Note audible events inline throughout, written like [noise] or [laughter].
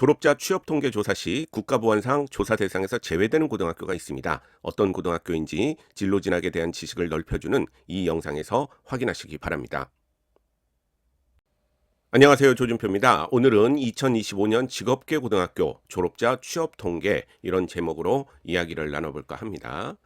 졸업자 취업 통계 조사 시 국가보안상 조사 대상에서 제외되는 고등학교가 있습니다. 어떤 고등학교인지 진로 진학에 대한 지식을 넓혀주는 이 영상에서 확인하시기 바랍니다. 안녕하세요. 조준표입니다. 오늘은 2025년 직업계 고등학교 졸업자 취업 통계 이런 제목으로 이야기를 나눠볼까 합니다.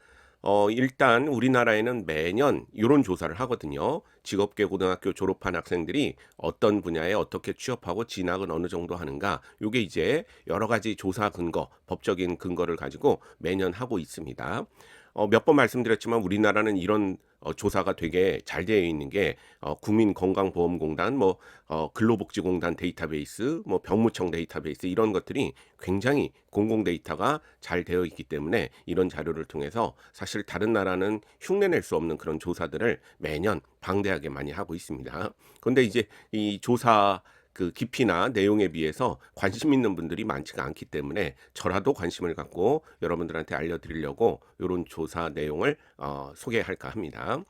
어, 일단 우리나라에는 매년 이런 조사를 하거든요. 직업계 고등학교 졸업한 학생들이 어떤 분야에 어떻게 취업하고 진학은 어느 정도 하는가. 요게 이제 여러 가지 조사 근거, 법적인 근거를 가지고 매년 하고 있습니다. 어, 몇 번 말씀드렸지만 우리나라는 이런 어, 조사가 되게 잘 되어 있는 게 어, 국민건강보험공단, 뭐 어, 근로복지공단 데이터베이스, 뭐 병무청 데이터베이스 이런 것들이 굉장히 공공 데이터가 잘 되어 있기 때문에 이런 자료를 통해서 사실 다른 나라는 흉내낼 수 없는 그런 조사들을 매년 방대하게 많이 하고 있습니다. 그런데 이제 이 조사 그 깊이나 내용에 비해서 관심 있는 분들이 많지가 않기 때문에 저라도 관심을 갖고 여러분들한테 알려드리려고 이런 조사 내용을 어, 소개할까 합니다.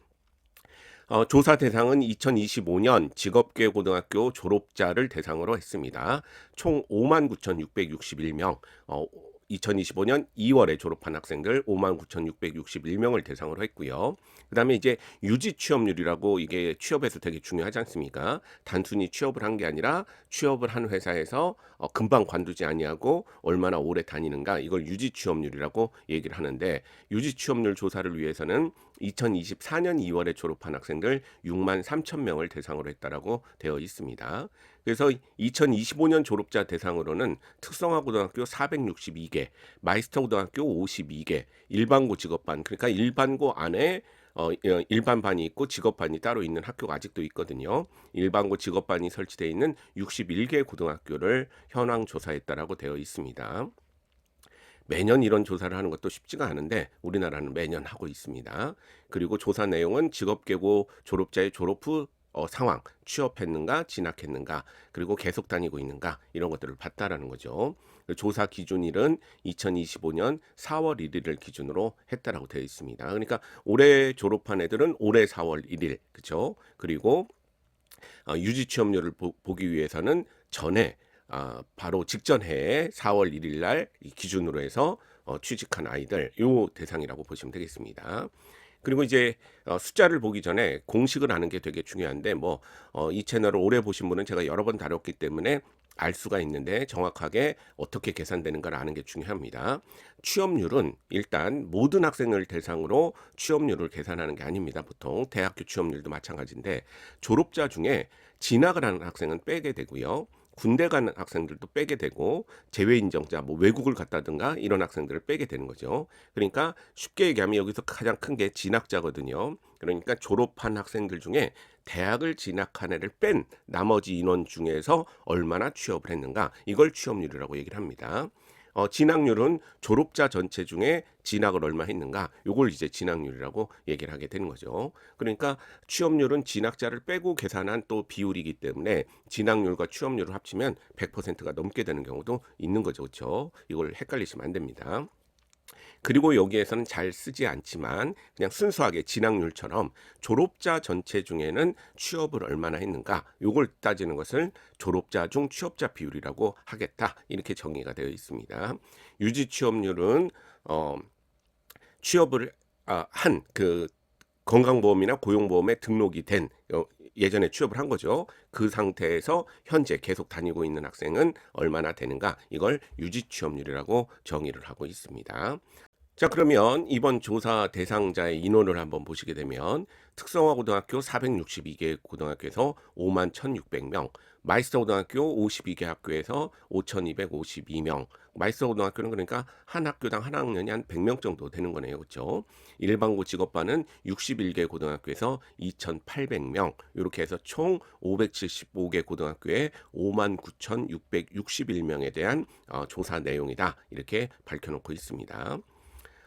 어, 조사 대상은 2025년 직업계 고등학교 졸업자를 대상으로 했습니다. 총 59,661명, 어, 2025년 2월에 졸업한 학생들 59,661명을 대상으로 했고요. 그다음에 이제 유지 취업률이라고 이게 취업에서 되게 중요하지 않습니까? 단순히 취업을 한 게 아니라 취업을 한 회사에서 어, 금방 관두지 아니하고 얼마나 오래 다니는가 이걸 유지 취업률이라고 얘기를 하는데 유지 취업률 조사를 위해서는 2024년 2월에 졸업한 학생들 6만 3천 명을 대상으로 했다라고 되어 있습니다. 그래서 2025년 졸업자 대상으로는 특성화 고등학교 462개, 마이스터 고등학교 52개, 일반고 직업반 그러니까 일반고 안에 어, 일반반이 있고 직업반이 따로 있는 학교가 아직도 있거든요. 일반고 직업반이 설치되어 있는 61개 고등학교를 현황 조사했다라고 되어 있습니다. 매년 이런 조사를 하는 것도 쉽지가 않은데 우리나라는 매년 하고 있습니다. 그리고 조사 내용은 직업계고 졸업자의 졸업 후 어, 상황, 취업했는가, 진학했는가, 그리고 계속 다니고 있는가 이런 것들을 봤다라는 거죠. 그 조사 기준일은 2025년 4월 1일을 기준으로 했다라고 되어 있습니다. 그러니까 올해 졸업한 애들은 올해 4월 1일, 그렇죠? 그리고 어, 유지 취업률을 보, 기 위해서는 전에 아, 바로 직전 해에 4월 1일 날 기준으로 해서 어, 취직한 아이들 요 대상이라고 보시면 되겠습니다. 그리고 이제 어, 숫자를 보기 전에 공식을 아는 게 되게 중요한데 뭐이 어, 채널을 오래 보신 분은 제가 여러 번 다뤘기 때문에 알 수가 있는데 정확하게 어떻게 계산되는가를 아는 게 중요합니다. 취업률은 일단 모든 학생을 대상으로 취업률을 계산하는 게 아닙니다. 보통 대학교 취업률도 마찬가지인데 졸업자 중에 진학을 하는 학생은 빼게 되고요. 군대 가는 학생들도 빼게 되고 재외 인정자 뭐 외국을 갔다든가 이런 학생들을 빼게 되는 거죠. 그러니까 쉽게 얘기하면 여기서 가장 큰 게 진학자거든요. 그러니까 졸업한 학생들 중에 대학을 진학한 애를 뺀 나머지 인원 중에서 얼마나 취업을 했는가 이걸 취업률이라고 얘기를 합니다. 어, 진학률은 졸업자 전체 중에 진학을 얼마 했는가 요걸 이제 진학률이라고 얘기를 하게 되는 거죠. 그러니까 취업률은 진학자를 빼고 계산한 또 비율이기 때문에 진학률과 취업률을 합치면 100%가 넘게 되는 경우도 있는 거죠. 그렇죠? 이걸 헷갈리시면 안 됩니다. 그리고 여기에서는 잘 쓰지 않지만 그냥 순수하게 진학률처럼 졸업자 전체 중에는 취업을 얼마나 했는가 요걸 따지는 것을 졸업자 중 취업자 비율이라고 하겠다 이렇게 정의가 되어 있습니다. 유지 취업률은 어 취업을 아, 한그 건강보험이나 고용보험에 등록이 된 어, 예전에 취업을 한 거죠. 그 상태에서 현재 계속 다니고 있는 학생은 얼마나 되는가 이걸 유지 취업률이라고 정의를 하고 있습니다. 자, 그러면 이번 조사 대상자의 인원을 한번 보시게 되면 특성화 고등학교 462개 고등학교에서 5만 1,600명, 마이스터 고등학교 52개 학교에서 5,252명, 마이스터 고등학교는 그러니까 한 학교당 한 학년이 한 100명 정도 되는 거네요. 그렇죠? 일반고 직업반은 61개 고등학교에서 2,800명, 이렇게 해서 총 575개 고등학교에 5만 9,661명에 대한 어, 조사 내용이다. 이렇게 밝혀 놓고 있습니다.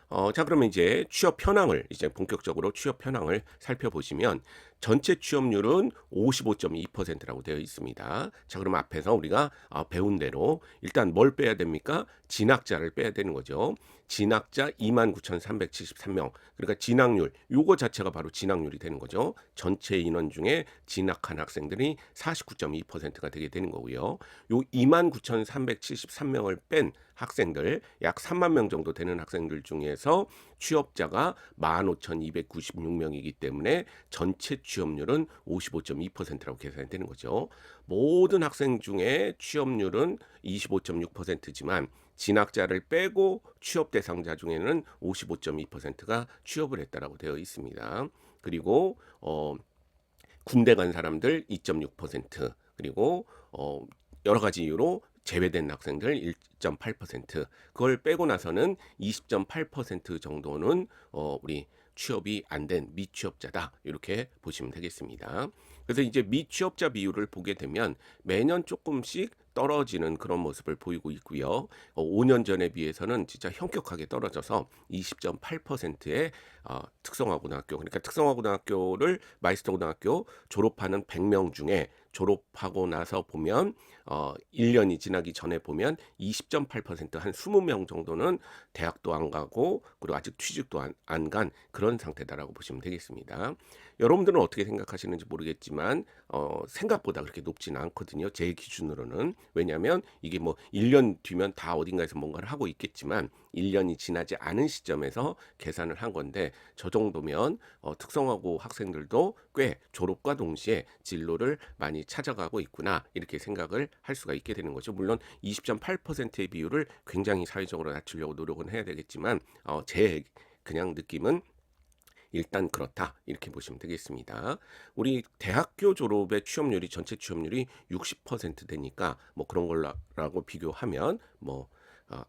어, 자, 그러면 이제 취업 현황을 이제 본격적으로 취업 현황을 살펴보시면 전체 취업률은 55.2%라고 되어 있습니다. 자, 그럼 앞에서 우리가 어, 배운 대로 일단 뭘 빼야 됩니까? 진학자를 빼야 되는 거죠. 진학자 29,373명. 그러니까 진학률, 요거 자체가 바로 진학률이 되는 거죠. 전체 인원 중에 진학한 학생들이 49.2%가 되게 되는 거고요. 요 29,373명을 뺀 학생들, 약 3만 명 정도 되는 학생들 중에서 취업자가 15,296명이기 때문에 전체 취업률은 55.2%라고 계산이 되는 거죠. 모든 학생 중에 취업률은 25.6%지만 진학자를 빼고 취업 대상자 중에는 55.2%가 취업을 했다라고 되어 있습니다. 그리고 어 군대 간 사람들 2.6% 그리고 어 여러 가지 이유로 제외된 학생들 1.8% 그걸 빼고 나서는 20.8% 정도는 어 우리 취업이 안 된 미취업자다 이렇게 보시면 되겠습니다. 그래서 이제 미취업자 비율을 보게 되면 매년 조금씩 떨어지는 그런 모습을 보이고 있고요. 어, 5년 전에 비해서는 진짜 현격하게 떨어져서 20.8%의 어, 특성화고등학교 그러니까 특성화고등학교를 마이스터고등학교 졸업하는 100명 중에 졸업하고 나서 보면 어 1년이 지나기 전에 보면 20.8%한 20명 정도는 대학도 안 가고 그리고 아직 취직도 안간 그런 상태다라고 보시면 되겠습니다. 여러분들은 어떻게 생각하시는지 모르겠지만 어 생각보다 그렇게 높지는 않거든요. 제 기준으로는. 왜냐하면 이게 뭐 1년 뒤면 다 어딘가에서 뭔가를 하고 있겠지만 1년이 지나지 않은 시점에서 계산을 한 건데 저 정도면 어, 특성화고 학생들도 꽤 졸업과 동시에 진로를 많이 찾아가고 있구나 이렇게 생각을 할 수가 있게 되는 거죠. 물론 20.8%의 비율을 굉장히 사회적으로 낮추려고 노력은 해야 되겠지만 어, 제 그냥 느낌은 일단 그렇다 이렇게 보시면 되겠습니다. 우리 대학교 졸업의 취업률이 전체 취업률이 60% 되니까 뭐 그런 걸라고 비교하면 뭐 어,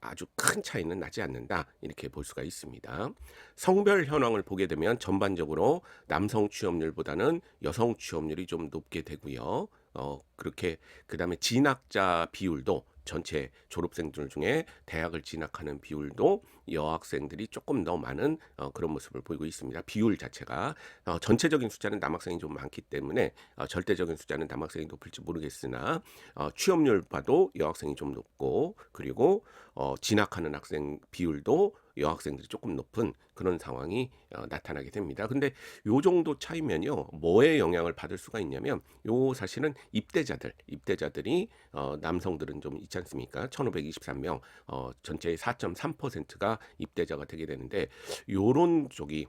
아주 큰 차이는 나지 않는다 이렇게 볼 수가 있습니다. 성별 현황을 보게 되면 전반적으로 남성 취업률보다는 여성 취업률이 좀 높게 되고요. 어, 그렇게 그다음에 진학자 비율도 전체 졸업생들 중에 대학을 진학하는 비율도 여학생들이 조금 더 많은 어, 그런 모습을 보이고 있습니다. 비율 자체가 어, 전체적인 숫자는 남학생이 좀 많기 때문에 어, 절대적인 숫자는 남학생이 높을지 모르겠으나 어, 취업률 봐도 여학생이 좀 높고 그리고 어, 진학하는 학생 비율도 여학생들이 조금 높은 그런 상황이 어, 나타나게 됩니다. 근데 요 정도 차이면요, 뭐에 영향을 받을 수가 있냐면, 요 사실은 입대자들, 입대자들이 어, 남성들은 좀 있지 않습니까? 1,523명, 어, 전체의 4.3%가 입대자가 되게 되는데, 요런 쪽이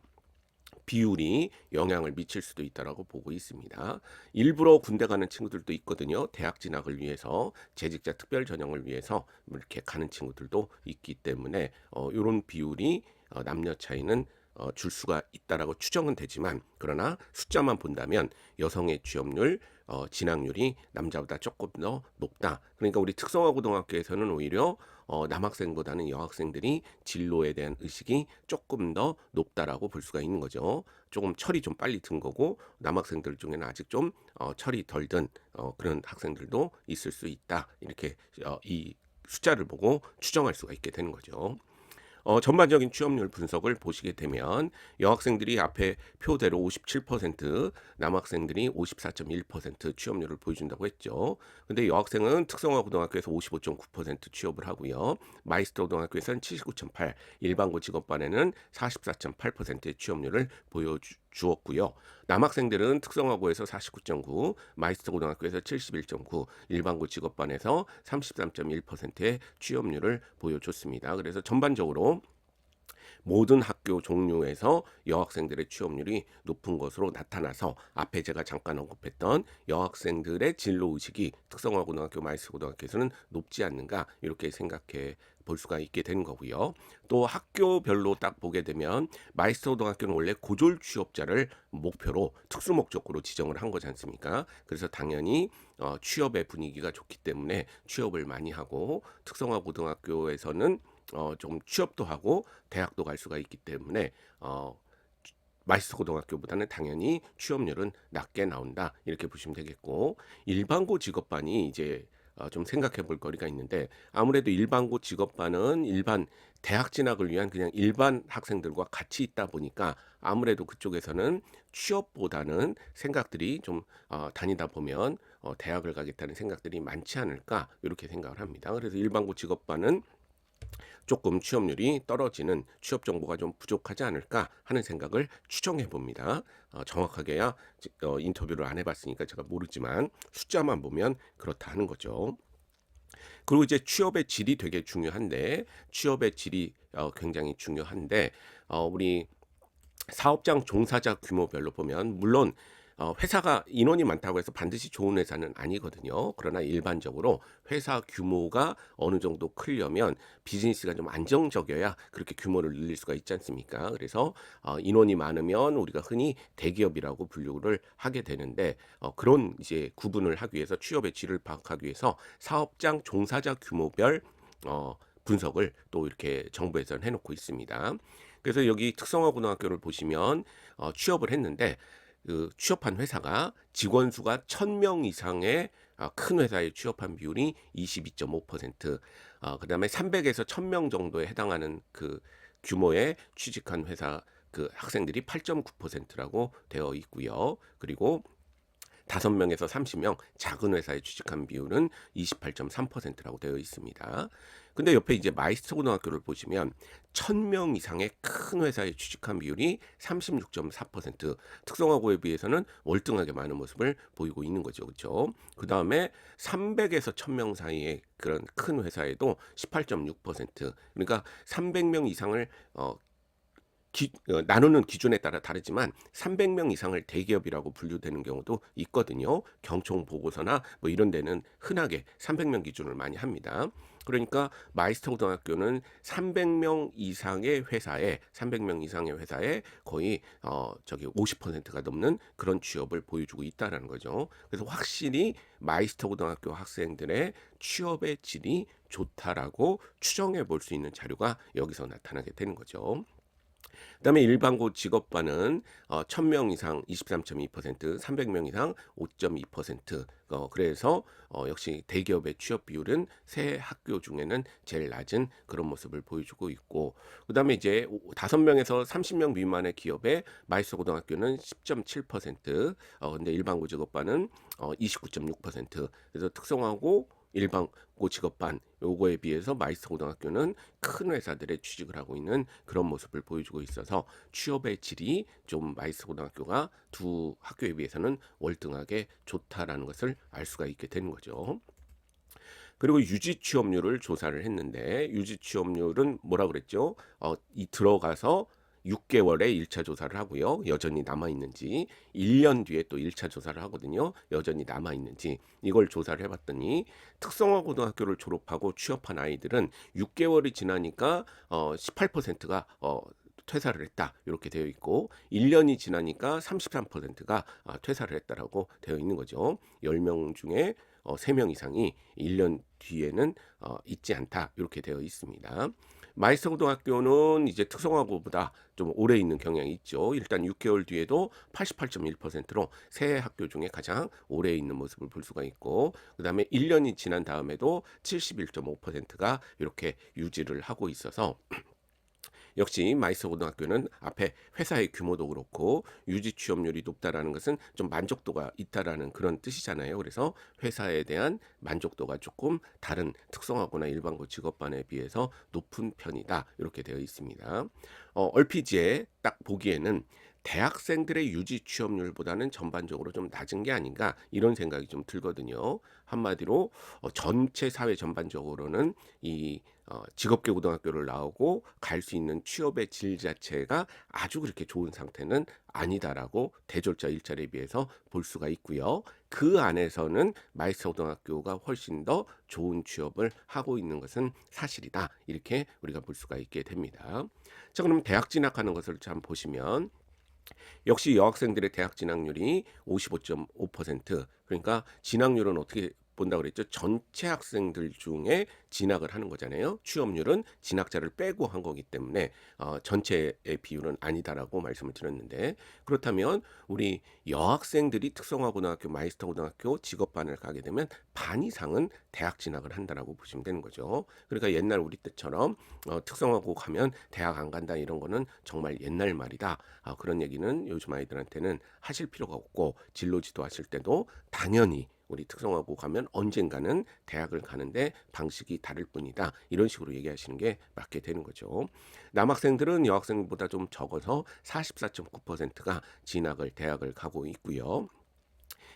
비율이 영향을 미칠 수도 있다라고 보고 있습니다. 일부러 군대 가는 친구들도 있거든요. 대학 진학을 위해서 재직자 특별 전형을 위해서 이렇게 가는 친구들도 있기 때문에 어, 이런 비율이 어, 남녀 차이는 어, 줄 수가 있다라고 추정은 되지만 그러나 숫자만 본다면 여성의 취업률 어, 진학률이 남자보다 조금 더 높다. 그러니까 우리 특성화 고등학교에서는 오히려 어, 남학생보다는 여학생들이 진로에 대한 의식이 조금 더 높다라고 볼 수가 있는 거죠. 조금 철이 좀 빨리 든 거고 남학생들 중에는 아직 좀 어, 철이 덜든 어, 그런 학생들도 있을 수 있다. 이렇게 어, 이 숫자를 보고 추정할 수가 있게 되는 거죠. 어, 전반적인 취업률 분석을 보시게 되면 여학생들이 앞에 표대로 57%, 남학생들이 54.1% 취업률을 보여준다고 했죠. 근데 여학생은 특성화 고등학교에서 55.9% 취업을 하고요. 마이스터 고등학교에서는 79.8, 일반고 직업반에는 44.8%의 취업률을 보여주 었고요. 남학생들은 특성화고에서 49.9, 마이스터 고등학교에서 71.9, 일반고 직업반에서 33.1%의 취업률을 보여줬습니다. 그래서 전반적으로 모든 학교 종류에서 여학생들의 취업률이 높은 것으로 나타나서 앞에 제가 잠깐 언급했던 여학생들의 진로 의식이 특성화 고등학교, 마이스 고등학교에서는 높지 않는가 이렇게 생각해 볼 수가 있게 된 거고요. 또 학교별로 딱 보게 되면 마이스터 고등학교는 원래 고졸 취업자를 목표로 특수 목적으로 지정을 한 거지 않습니까? 그래서 당연히 어, 취업의 분위기가 좋기 때문에 취업을 많이 하고 특성화 고등학교에서는 어, 좀 취업도 하고 대학도 갈 수가 있기 때문에 어, 마이스터 고등학교보다는 당연히 취업률은 낮게 나온다 이렇게 보시면 되겠고 일반고 직업반이 이제 어, 좀 생각해 볼 거리가 있는데 아무래도 일반고 직업반은 일반 대학 진학을 위한 그냥 일반 학생들과 같이 있다 보니까 아무래도 그쪽에서는 취업보다는 생각들이 좀 어, 다니다 보면 어, 대학을 가겠다는 생각들이 많지 않을까 이렇게 생각을 합니다. 그래서 일반고 직업반은 조금 취업률이 떨어지는 취업 정보가 좀 부족하지 않을까 하는 생각을 추정해 봅니다. 어, 정확하게야 어, 인터뷰를 안 해봤으니까 제가 모르지만 숫자만 보면 그렇다 하는 거죠. 그리고 이제 취업의 질이 되게 중요한데 취업의 질이 어, 굉장히 중요한데 어, 우리 사업장 종사자 규모별로 보면 물론 어, 회사가 인원이 많다고 해서 반드시 좋은 회사는 아니거든요. 그러나 일반적으로 회사 규모가 어느 정도 크려면 비즈니스가 좀 안정적이어야 그렇게 규모를 늘릴 수가 있지 않습니까? 그래서 어, 인원이 많으면 우리가 흔히 대기업이라고 분류를 하게 되는데 어, 그런 이제 구분을 하기 위해서 취업의 질을 파악하기 위해서 사업장 종사자 규모별 어, 분석을 또 이렇게 정부에서는 해놓고 있습니다. 그래서 여기 특성화 고등학교를 보시면 어, 취업을 했는데 그 취업한 회사가 직원 수가 1000명 이상의 어, 큰 회사에 취업한 비율이 22.5%, 어, 그 다음에 300에서 1000명 정도에 해당하는 그 규모의 취직한 회사 그 학생들이 8.9%라고 되어 있고요. 그리고 다섯 명에서 30명 작은 회사에 취직한 비율은 28.3%라고 되어 있습니다. 근데 옆에 이제 마이스터 고등학교를 보시면 1000명 이상의 큰 회사에 취직한 비율이 36.4% 특성화고에 비해서는 월등하게 많은 모습을 보이고 있는 거죠. 그렇죠? 그다음에 300에서 1000명 사이의 그런 큰 회사에도 18.6% 그러니까 300명 이상을 어 기, 어, 나누는 기준에 따라 다르지만 300명 이상을 대기업이라고 분류되는 경우도 있거든요. 경총 보고서나 뭐 이런 데는 흔하게 300명 기준을 많이 합니다. 그러니까 마이스터 고등학교는 300명 이상의 회사에 300명 이상의 회사에 거의 어 저기 50%가 넘는 그런 취업을 보여주고 있다라는 거죠. 그래서 확실히 마이스터 고등학교 학생들의 취업의 질이 좋다라고 추정해 볼 수 있는 자료가 여기서 나타나게 되는 거죠. 그다음에 일반고 직업반은 어, 1000명 이상 23.2%, 300명 이상 5.2%. 어, 그래서 어, 역시 대기업의 취업 비율은 새 학교 중에는 제일 낮은 그런 모습을 보여주고 있고, 그다음에 이제 5명에서 30명 미만의 기업의 마이스 고등학교는 10.7%, 어, 근데 일반고 직업반은 어, 29.6%. 그래서 특성화고 일반 고 직업반 요거에 비해서 마이스터 고등학교는 큰 회사들에 취직을 하고 있는 그런 모습을 보여주고 있어서 취업의 질이 좀 마이스터 고등학교가 두 학교에 비해서는 월등하게 좋다라는 것을 알 수가 있게 되는 거죠. 그리고 유지 취업률을 조사를 했는데 유지 취업률은 뭐라 그랬죠? 어, 이 들어가서 6개월에 1차 조사를 하고요. 여전히 남아 있는지 1년 뒤에 또 1차 조사를 하거든요. 여전히 남아 있는지 이걸 조사를 해 봤더니 특성화 고등학교를 졸업하고 취업한 아이들은 6개월이 지나니까 어 18%가 어 퇴사를 했다 이렇게 되어 있고 1년이 지나니까 33%가 아, 퇴사를 했다라고 되어 있는 거죠. 10명 중에 어, 3명 이상이 1년 뒤에는 어, 있지 않다 이렇게 되어 있습니다. 마이스터 고등학교는 이제 특성화고보다 좀 오래 있는 경향이 있죠. 일단 6개월 뒤에도 88.1%로 새 학교 중에 가장 오래 있는 모습을 볼 수가 있고 그다음에 1년이 지난 다음에도 71.5%가 이렇게 유지를 하고 있어서 역시 마이스 고등학교는 앞에 회사의 규모도 그렇고 유지 취업률이 높다라는 것은 좀 만족도가 있다라는 그런 뜻이잖아요. 그래서 회사에 대한 만족도가 조금 다른 특성화고나 일반고 직업반에 비해서 높은 편이다. 이렇게 되어 있습니다. 어, 얼피지에 딱 보기에는 대학생들의 유지 취업률보다는 전반적으로 좀 낮은 게 아닌가 이런 생각이 좀 들거든요. 한마디로 어, 전체 사회 전반적으로는 이 어, 직업계 고등학교를 나오고 갈 수 있는 취업의 질 자체가 아주 그렇게 좋은 상태는 아니다라고 대졸자 일자리에 비해서 볼 수가 있고요. 그 안에서는 마이스터 고등학교가 훨씬 더 좋은 취업을 하고 있는 것은 사실이다. 이렇게 우리가 볼 수가 있게 됩니다. 자, 그럼 대학 진학하는 것을 참 보시면 역시 여학생들의 대학 진학률이 55.5% 그러니까 진학률은 어떻게 본다 그랬죠. 전체 학생들 중에 진학을 하는 거잖아요. 취업률은 진학자를 빼고 한 거기 때문에 어, 전체의 비율은 아니다라고 말씀을 드렸는데 그렇다면 우리 여학생들이 특성화고등학교, 마이스터고등학교 직업반을 가게 되면 반 이상은 대학 진학을 한다라고 보시면 되는 거죠. 그러니까 옛날 우리 때처럼 어, 특성화고 가면 대학 안 간다 이런 거는 정말 옛날 말이다. 아, 그런 얘기는 요즘 아이들한테는 하실 필요가 없고 진로 지도하실 때도 당연히 우리 특성화고 가면 언젠가는 대학을 가는데 방식이 다를 뿐이다. 이런 식으로 얘기하시는 게 맞게 되는 거죠. 남학생들은 여학생보다 좀 적어서 44.9%가 진학을 대학을 가고 있고요.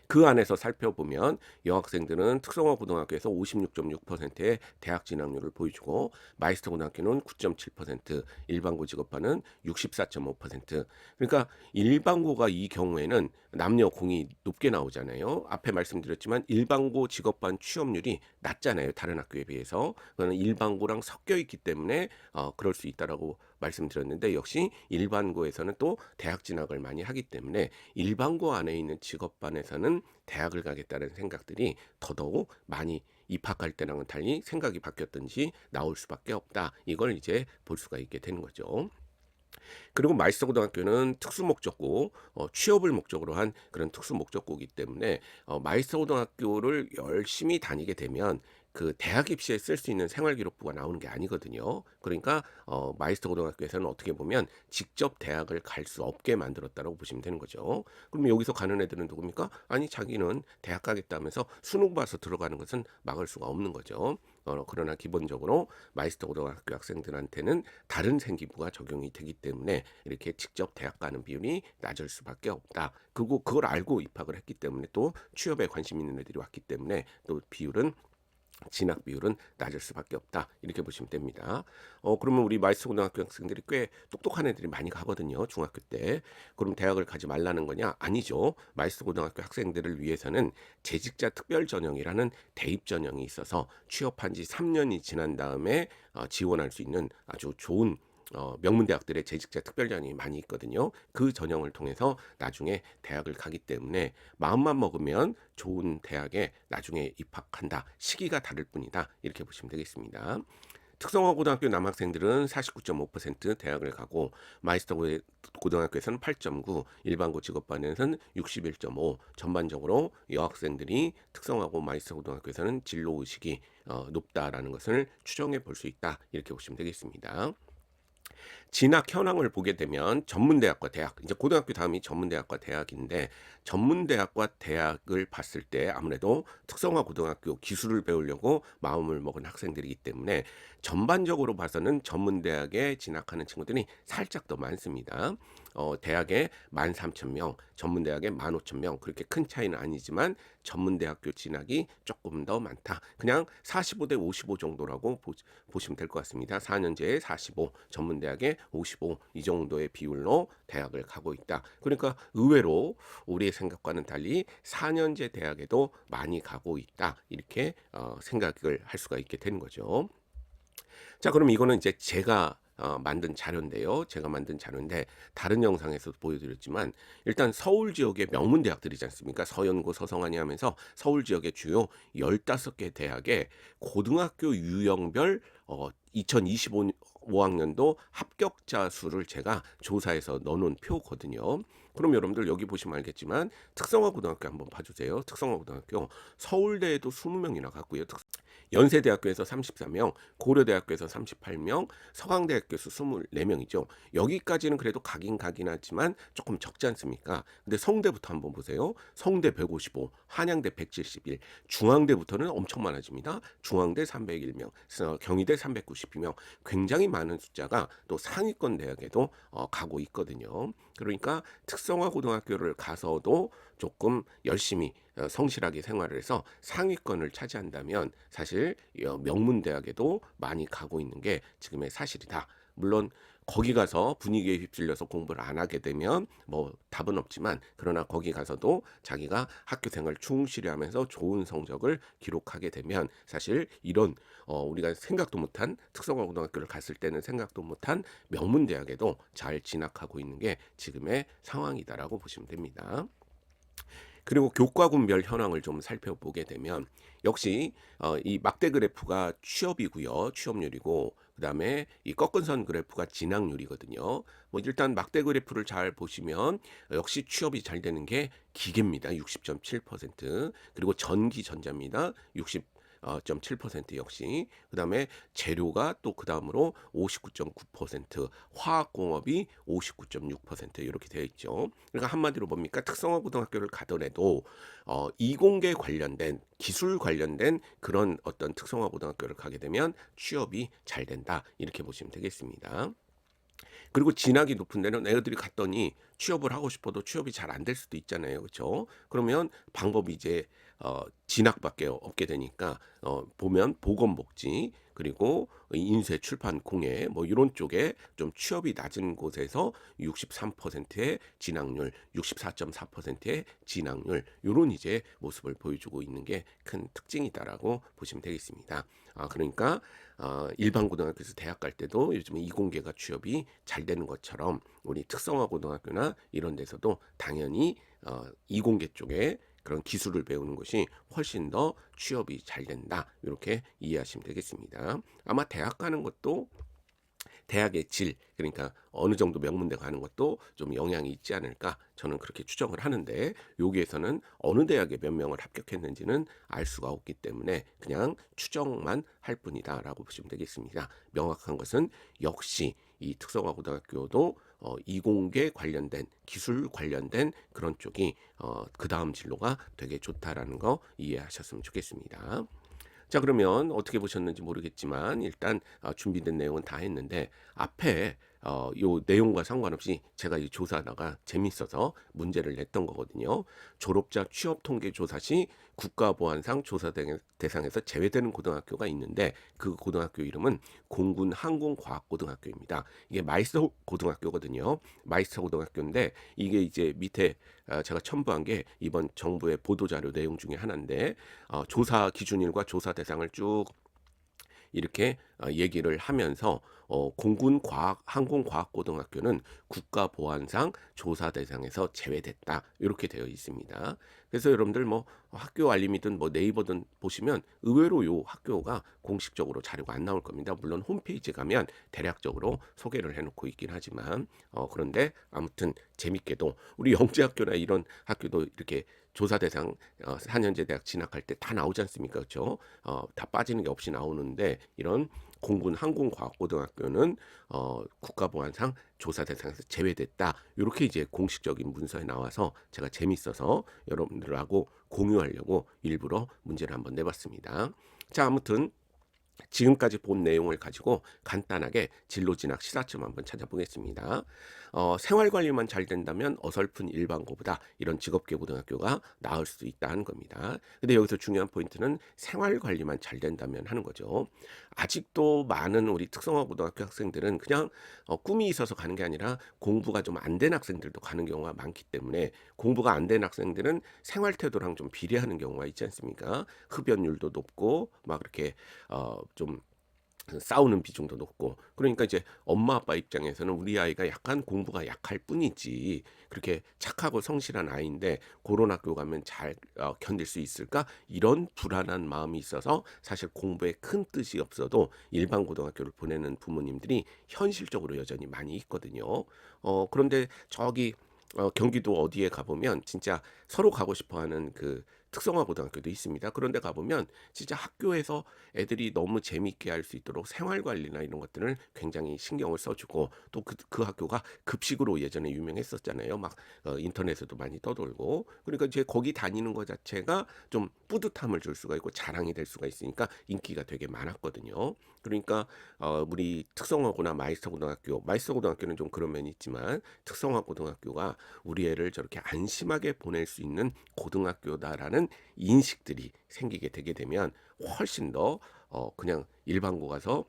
그 안에서 살펴보면 여학생들은 특성화 고등학교에서 56.6%의 대학 진학률을 보여주고 마이스터 고등학교는 9.7%, 일반고 직업반은 64.5%. 그러니까 일반고가 이 경우에는 남녀 공이 높게 나오잖아요. 앞에 말씀드렸지만 일반고 직업반 취업률이 낮잖아요. 다른 학교에 비해서. 그거는 일반고랑 섞여 있기 때문에 어, 그럴 수 있다라고 말씀드렸는데 역시 일반고에서는 또 대학 진학을 많이 하기 때문에 일반고 안에 있는 직업반에서는 대학을 가겠다는 생각들이 더더욱 많이 입학할 때랑은 달리 생각이 바뀌었든지 나올 수밖에 없다. 이걸 이제 볼 수가 있게 되는 거죠. 그리고 마이스터 고등학교는 특수 목적고 어, 취업을 목적으로 한 그런 특수 목적고이기 때문에 어, 마이스터 고등학교를 열심히 다니게 되면 그 대학 입시에 쓸 수 있는 생활 기록부가 나오는 게 아니거든요. 그러니까 어, 마이스터 고등학교에서는 어떻게 보면 직접 대학을 갈 수 없게 만들었다고 보시면 되는 거죠. 그럼 여기서 가는 애들은 누굽니까? 아니 자기는 대학 가겠다면서 수능 봐서 들어가는 것은 막을 수가 없는 거죠. 어, 그러나 기본적으로 마이스터 고등학교 학생들한테는 다른 생기부가 적용이 되기 때문에 이렇게 직접 대학 가는 비율이 낮을 수밖에 없다. 그리고 그걸 알고 입학을 했기 때문에 또 취업에 관심 있는 애들이 왔기 때문에 또 비율은 진학 비율은 낮을 수밖에 없다 이렇게 보시면 됩니다. 어 그러면 우리 마이스 고등학교 학생들이 꽤 똑똑한 애들이 많이 가거든요 중학교 때. 그럼 대학을 가지 말라는 거냐? 아니죠. 마이스 고등학교 학생들을 위해서는 재직자 특별 전형이라는 대입 전형이 있어서 취업한 지 3년이 지난 다음에 어, 지원할 수 있는 아주 좋은 어, 명문대학들의 재직자 특별전형이 많이 있거든요. 그 전형을 통해서 나중에 대학을 가기 때문에 마음만 먹으면 좋은 대학에 나중에 입학한다. 시기가 다를 뿐이다. 이렇게 보시면 되겠습니다. 특성화 고등학교 남학생들은 49.5% 대학을 가고 마이스터 고등학교에서는 8.9, 일반고 직업반에서는 61.5. 전반적으로 여학생들이 특성화고 마이스터 고등학교에서는 진로 의식이 어, 높다라는 것을 추정해 볼 수 있다. 이렇게 보시면 되겠습니다. 진학 현황을 보게 되면 전문대학과 대학, 이제 고등학교 다음이 전문대학과 대학인데 전문대학과 대학을 봤을 때 아무래도 특성화 고등학교 기술을 배우려고 마음을 먹은 학생들이기 때문에 전반적으로 봐서는 전문대학에 진학하는 친구들이 살짝 더 많습니다. 어, 대학에 13,000명, 전문대학에 15,000명 그렇게 큰 차이는 아니지만 전문대학교 진학이 조금 더 많다. 그냥 45대 55 정도라고 보, 보시면 될 것 같습니다. 4년제에 45, 전문대학에 55이 정도의 비율로 대학을 가고 있다. 그러니까 의외로 우리의 생각과는 달리 4년제 대학에도 많이 가고 있다. 이렇게 어, 생각을 할 수가 있게 되는 거죠. 자, 그럼 이거는 이제 제가 어, 만든 자료인데요. 제가 만든 자료인데 다른 영상에서도 보여드렸지만 일단 서울 지역의 명문 대학들이지 않습니까? 서연고, 서성안이 하면서 서울 지역의 주요 15개 대학의 고등학교 유형별 어, 2025학년도 합격자 수를 제가 조사해서 넣어놓은 표거든요. 그럼 여러분들 여기 보시면 알겠지만 특성화 고등학교 한번 봐주세요. 특성화 고등학교 서울대에도 20명이나 갔고요. 특... 연세대학교에서 34명, 고려대학교에서 38명, 서강대학교에서 24명이죠. 여기까지는 그래도 가긴 가긴 하지만 조금 적지 않습니까? 근데 성대부터 한번 보세요. 성대 155, 한양대 171, 중앙대부터는 엄청 많아집니다. 중앙대 301명, 경희대 392명, 굉장히 많은 숫자가 또 상위권 대학에도 어, 가고 있거든요. 그러니까 특 성화 고등학교를 가서도 조금 열심히 어, 성실하게 생활을 해서 상위권을 차지한다면 사실 명문 대학에도 많이 가고 있는 게 지금의 사실이다. 물론 거기 가서 분위기에 휩쓸려서 공부를 안 하게 되면 뭐 답은 없지만 그러나 거기 가서도 자기가 학교 생활 충실히 하면서 좋은 성적을 기록하게 되면 사실 이런 어 우리가 생각도 못한 특성화 고등학교를 갔을 때는 생각도 못한 명문 대학에도 잘 진학하고 있는 게 지금의 상황이다라고 보시면 됩니다. 그리고 교과군별 현황을 좀 살펴보게 되면 역시 어, 이 막대 그래프가 취업이고요. 취업률이고 그다음에 이 꺾은 선 그래프가 진학률이거든요. 뭐 일단 막대 그래프를 잘 보시면 역시 취업이 잘 되는 게 기계입니다. 60.7% 그리고 전기 전자입니다. 60 어, 0.7% 역시 그다음에 재료가 또 그다음으로 59.9% 화학공업이 59.6% 이렇게 되어 있죠. 그러니까 한마디로 뭡니까 특성화 고등학교를 가더라도 어, 이공계 관련된 기술 관련된 그런 어떤 특성화 고등학교를 가게 되면 취업이 잘 된다 이렇게 보시면 되겠습니다. 그리고 진학이 높은 데는 애들이 갔더니 취업을 하고 싶어도 취업이 잘 안 될 수도 있잖아요. 그렇죠? 그러면 방법이 이제 어, 진학밖에 없게 되니까 어, 보면 보건복지 그리고 인쇄 출판 공예 뭐 이런 쪽에 좀 취업이 낮은 곳에서 63%의 진학률, 64.4%의 진학률 요런 이제 모습을 보여주고 있는 게 큰 특징이다라고 보시면 되겠습니다. 아 그러니까 어, 일반 고등학교에서 대학 갈 때도 요즘 이공계가 취업이 잘 되는 것처럼 우리 특성화 고등학교나 이런 데서도 당연히 어, 이공계 쪽에 그런 기술을 배우는 것이 훨씬 더 취업이 잘 된다. 이렇게 이해하시면 되겠습니다. 아마 대학 가는 것도 대학의 질, 그러니까 어느 정도 명문대 가는 것도 좀 영향이 있지 않을까 저는 그렇게 추정을 하는데 여기에서는 어느 대학에 몇 명을 합격했는지는 알 수가 없기 때문에 그냥 추정만 할 뿐이다라고 보시면 되겠습니다. 명확한 것은 역시 이 특성화 고등학교도 어, 이공계 관련된 기술 관련된 그런 쪽이 어, 그 다음 진로가 되게 좋다라는 거 이해하셨으면 좋겠습니다. 자 그러면 어떻게 보셨는지 모르겠지만 일단 어, 준비된 내용은 다 했는데 앞에 어, 요 내용과 상관없이 제가 이 조사하다가 재밌어서 문제를 냈던 거거든요. 졸업자 취업 통계 조사 시 국가보안상 조사 대상에서 제외되는 고등학교가 있는데 그 고등학교 이름은 공군 항공과학고등학교입니다. 이게 마이스터 고등학교거든요. 마이스터 고등학교인데 이게 이제 밑에 어, 제가 첨부한 게 이번 정부의 보도자료 내용 중에 하나인데 어, 조사 기준일과 조사 대상을 쭉 이렇게 어, 얘기를 하면서 어, 공군 과학 항공과학고등학교는 국가보안상 조사 대상에서 제외됐다 이렇게 되어 있습니다. 그래서 여러분들 뭐 학교 알림이든 뭐 네이버든 보시면 의외로 요 학교가 공식적으로 자료가 안 나올 겁니다. 물론 홈페이지 가면 대략적으로 소개를 해놓고 있긴 하지만 어, 그런데 아무튼 재밌게도 우리 [laughs] 영재학교나 이런 학교도 이렇게 조사 대상 어, 4년제 대학 진학할 때 다 나오지 않습니까? 그렇죠? 어, 다 빠지는 게 없이 나오는데 이런 공군 항공과학고등학교는 어, 국가보안상 조사 대상에서 제외됐다. 이렇게 이제 공식적인 문서에 나와서 제가 재밌어서 여러분들하고 공유하려고 일부러 문제를 한번 내봤습니다. 자, 아무튼 지금까지 본 내용을 가지고 간단하게 진로 진학 시사점 한번 찾아보겠습니다. 어, 생활 관리만 잘 된다면 어설픈 일반고보다 이런 직업계 고등학교가 나을 수 있다는 겁니다. 근데 여기서 중요한 포인트는 생활 관리만 잘 된다면 하는 거죠. 아직도 많은 우리 특성화 고등학교 학생들은 그냥 어, 꿈이 있어서 가는 게 아니라 공부가 좀 안 된 학생들도 가는 경우가 많기 때문에 공부가 안 된 학생들은 생활 태도랑 좀 비례하는 경우가 있지 않습니까? 흡연율도 높고 막 이렇게 어, 좀 싸우는 비중도 높고 그러니까 이제 엄마 아빠 입장에서는 우리 아이가 약간 공부가 약할 뿐이지 그렇게 착하고 성실한 아이인데 그런 학교 가면 잘 어, 견딜 수 있을까 이런 불안한 마음이 있어서 사실 공부에 큰 뜻이 없어도 일반 고등학교를 보내는 부모님들이 현실적으로 여전히 많이 있거든요. 어 그런데 저기 어, 경기도 어디에 가보면 진짜 서로 가고 싶어하는 그 특성화 고등학교도 있습니다. 그런데 가보면 진짜 학교에서 애들이 너무 재미있게 할 수 있도록 생활 관리나 이런 것들을 굉장히 신경을 써주고 또그 그 학교가 급식으로 예전에 유명했었잖아요. 막 어, 인터넷에도 많이 떠돌고 그러니까 이제 거기 다니는 것 자체가 좀 뿌듯함을 줄 수가 있고 자랑이 될 수가 있으니까 인기가 되게 많았거든요. 그러니까 어, 우리 특성화 고나 마이스터 고등학교, 마이스터 고등학교는 좀 그런 면이 있지만 특성화 고등학교가 우리 애를 저렇게 안심하게 보낼 수 있는 고등학교다라는 인식들이 생기게 되게 되면 훨씬 더 어, 그냥 일반고 가서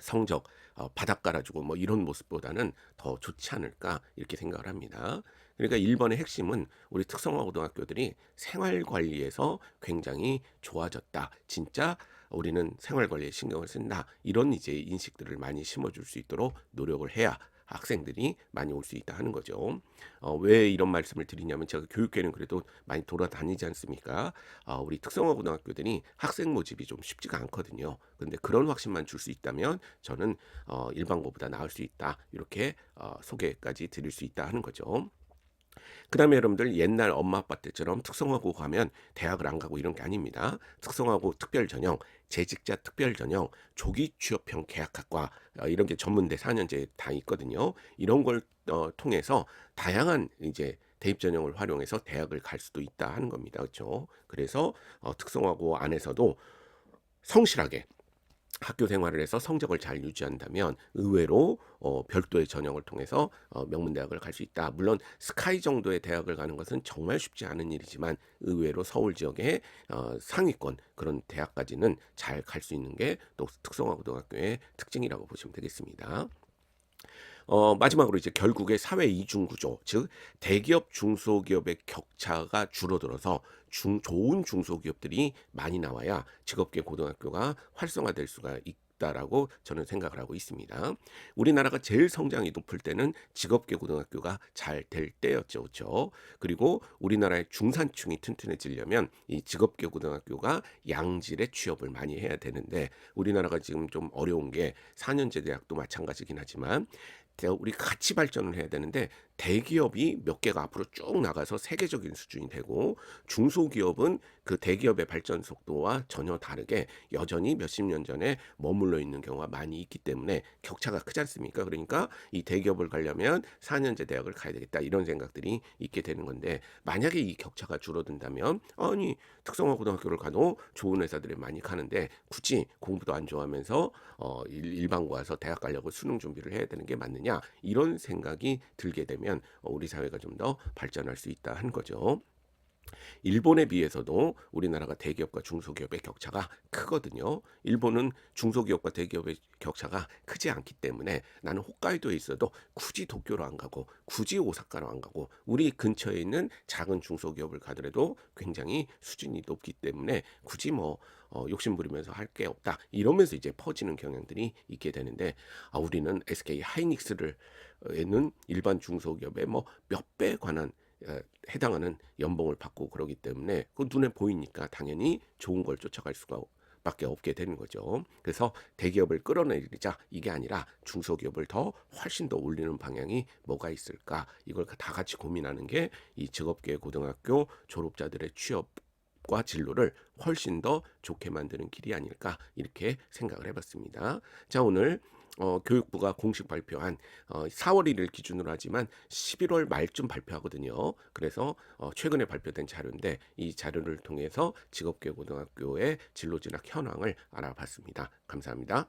성적 어, 바닥 깔아주고 뭐 이런 모습보다는 더 좋지 않을까 이렇게 생각을 합니다. 그러니까 1번의 핵심은 우리 특성화 고등학교들이 생활 관리에서 굉장히 좋아졌다. 진짜 우리는 생활 관리에 신경을 쓴다. 이런 이제 인식들을 많이 심어줄 수 있도록 노력을 해야 학생들이 많이 올 수 있다 하는 거죠. 어, 왜 이런 말씀을 드리냐면 제가 교육계는 그래도 많이 돌아다니지 않습니까? 어, 우리 특성화 고등학교들이 학생 모집이 좀 쉽지가 않거든요. 근데 그런 확신만 줄 수 있다면 저는 어, 일반고보다 나을 수 있다. 이렇게 어, 소개까지 드릴 수 있다 하는 거죠. 그 다음에 여러분들 옛날 엄마 아빠 때처럼 특성화고 가면 대학을 안 가고 이런 게 아닙니다. 특성화고 특별 전형, 재직자 특별 전형, 조기 취업형 계약학과 어, 이런 게 전문대 4년제 다 있거든요. 이런 걸 어, 통해서 다양한 이제 대입 전형을 활용해서 대학을 갈 수도 있다 하는 겁니다. 그렇죠? 그래서 어, 특성화고 안에서도 성실하게 학교 생활을 해서 성적을 잘 유지한다면 의외로 어, 별도의 전형을 통해서 어, 명문대학을 갈 수 있다. 물론 스카이 정도의 대학을 가는 것은 정말 쉽지 않은 일이지만 의외로 서울 지역의 어, 상위권 그런 대학까지는 잘 갈 수 있는 게 또 특성화 고등학교의 특징이라고 보시면 되겠습니다. 어, 마지막으로 이제 결국에 사회 이중 구조, 즉 대기업 중소기업의 격차가 줄어들어서 중 좋은 중소기업들이 많이 나와야 직업계 고등학교가 활성화될 수가 있다라고 저는 생각을 하고 있습니다. 우리나라가 제일 성장이 높을 때는 직업계 고등학교가 잘 될 때였죠, 그렇죠? 그리고 우리나라의 중산층이 튼튼해지려면 이 직업계 고등학교가 양질의 취업을 많이 해야 되는데 우리나라가 지금 좀 어려운 게 4년제 대학도 마찬가지긴 하지만 대- 우리 같이 발전을 해야 되는데 대기업이 몇 개가 앞으로 쭉 나가서 세계적인 수준이 되고 중소기업은 그 대기업의 발전 속도와 전혀 다르게 여전히 몇십 년 전에 머물러 있는 경우가 많이 있기 때문에 격차가 크지 않습니까? 그러니까 이 대기업을 가려면 4년제 대학을 가야 되겠다 이런 생각들이 있게 되는 건데 만약에 이 격차가 줄어든다면 아니 특성화 고등학교를 가도 좋은 회사들이 많이 가는데 굳이 공부도 안 좋아하면서 어, 일- 일반고 와서 대학 가려고 수능 준비를 해야 되는 게 맞느냐 이런 생각이 들게 되면 어, 우리 사회가 좀 더 발전할 수 있다 하는 거죠. 일본에 비해서도 우리나라가 대기업과 중소기업의 격차가 크거든요. 일본은 중소기업과 대기업의 격차가 크지 않기 때문에 나는 홋카이도에 있어도 굳이 도쿄로 안 가고 굳이 오사카로 안 가고 우리 근처에 있는 작은 중소기업을 가더라도 굉장히 수준이 높기 때문에 굳이 뭐 어, 욕심 부리면서 할 게 없다 이러면서 이제 퍼지는 경향들이 있게 되는데 아, 우리는 SK 하이닉스를 에는 일반 중소기업의 뭐 몇 배에 관한 에, 해당하는 연봉을 받고 그러기 때문에 그 눈에 보이니까 당연히 좋은 걸 쫓아갈 수가 밖에 없게 되는 거죠. 그래서 대기업을 끌어내리자 이게 아니라 중소기업을 더 훨씬 더 올리는 방향이 뭐가 있을까 이걸 다 같이 고민하는 게 이 직업계 고등학교 졸업자들의 취업과 진로를 훨씬 더 좋게 만드는 길이 아닐까 이렇게 생각을 해봤습니다. 자 오늘 어, 교육부가 공식 발표한 어, 4월 1일 기준으로 하지만 11월 말쯤 발표하거든요. 그래서 어, 최근에 발표된 자료인데 이 자료를 통해서 직업계 고등학교의 진로 진학 현황을 알아봤습니다. 감사합니다.